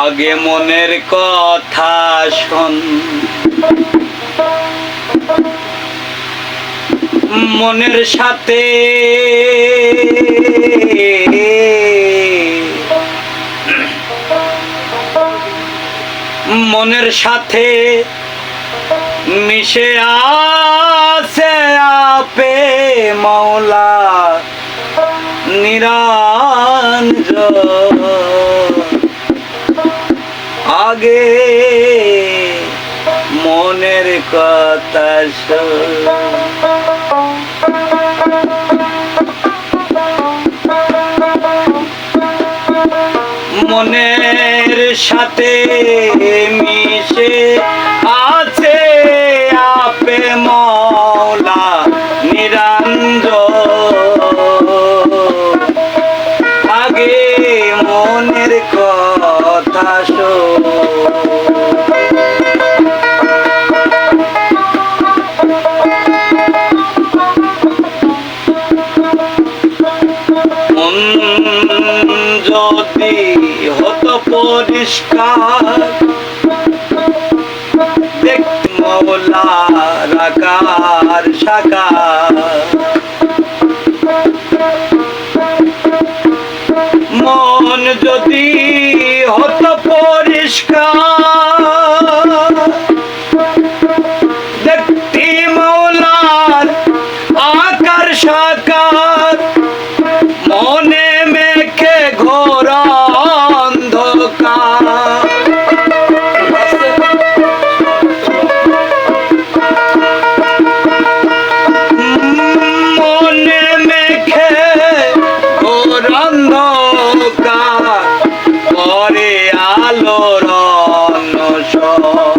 আগে মনের কথা শোন। মনের সাথে মনের সাথে মিশে আছে আপে মাওলা নিরঞ্জন। আগে মনের কথা। মনের সাথে মিশে আছে আপে মৌলা নিরঞ্জ আগে মনের কথা যদি হতো পরিষ্কার, দেখতে মৌলার আকার সাকার। মন যদি হতো পরিষ্কার, দেখতি মৌলার আকার সাকার। মনে মেখে ঘোর অন্ধকার মনে মেখে ঘোর অন্ধকার পরে আলোর অনশন।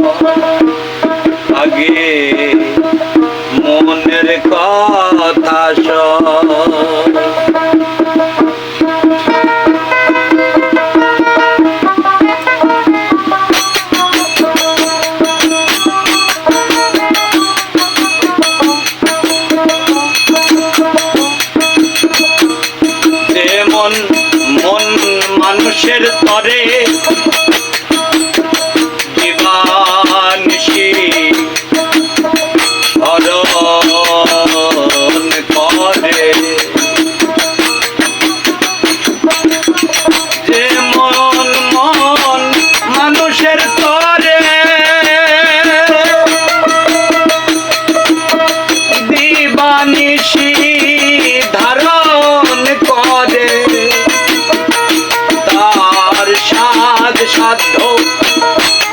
সাধ্য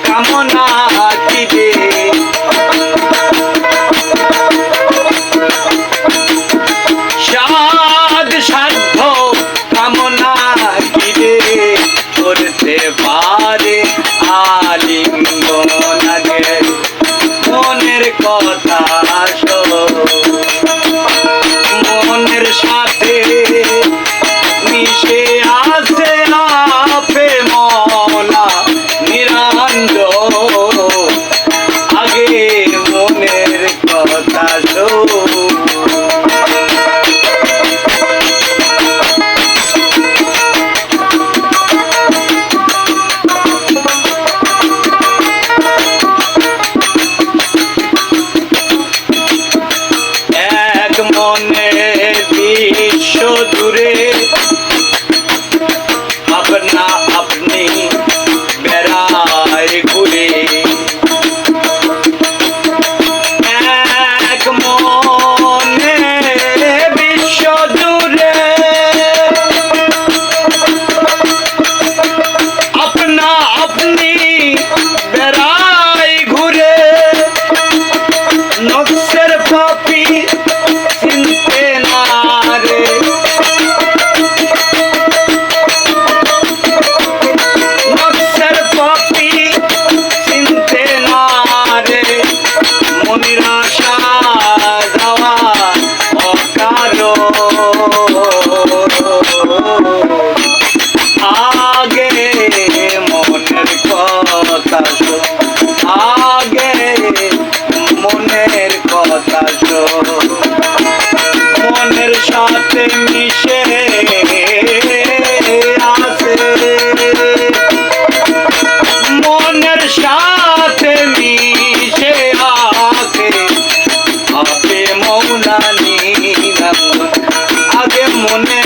কামনা দিবে সাধ সাধ্য কামনা দিবে করতে পারে আলিঙ্গন মনের কথা হতাশ মনের সাথে মিশে আসে। মনের সাথে মিশে আসে। আপে মৌলানি আগে মনে